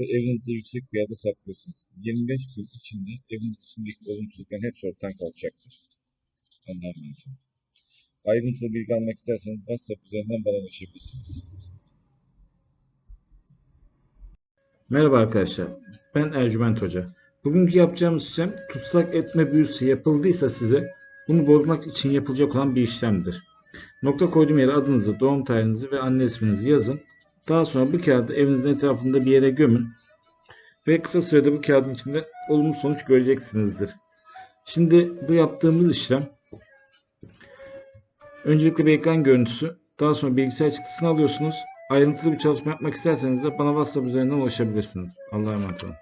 ve evinizde yüksek bir yerde saklıyorsunuz. 25 gün içinde evin içindeki olumsuzlukların hepsi ortadan kalkacaktır. Emanet olun. Ayrıntılı bilgi almak isterseniz WhatsApp üzerinden bana ulaşabilirsiniz. Merhaba arkadaşlar, ben Ercüment Hoca. Bugünkü yapacağımız işlem tutsak etme büyüsü yapıldıysa size bunu bozmak için yapılacak olan bir işlemdir. Nokta koyduğum yere adınızı, doğum tarihinizi ve anne isminizi yazın. Daha sonra bu kağıdı evinizin etrafında bir yere gömün. Ve kısa sürede bu kağıdın içinde olumlu sonuç göreceksinizdir. Şimdi bu yaptığımız işlem öncelikle bir ekran görüntüsü, daha sonra bilgisayar çıktısını alıyorsunuz. Ayrıntılı bir çalışma yapmak isterseniz de bana WhatsApp üzerinden ulaşabilirsiniz. Allah'a emanet olun.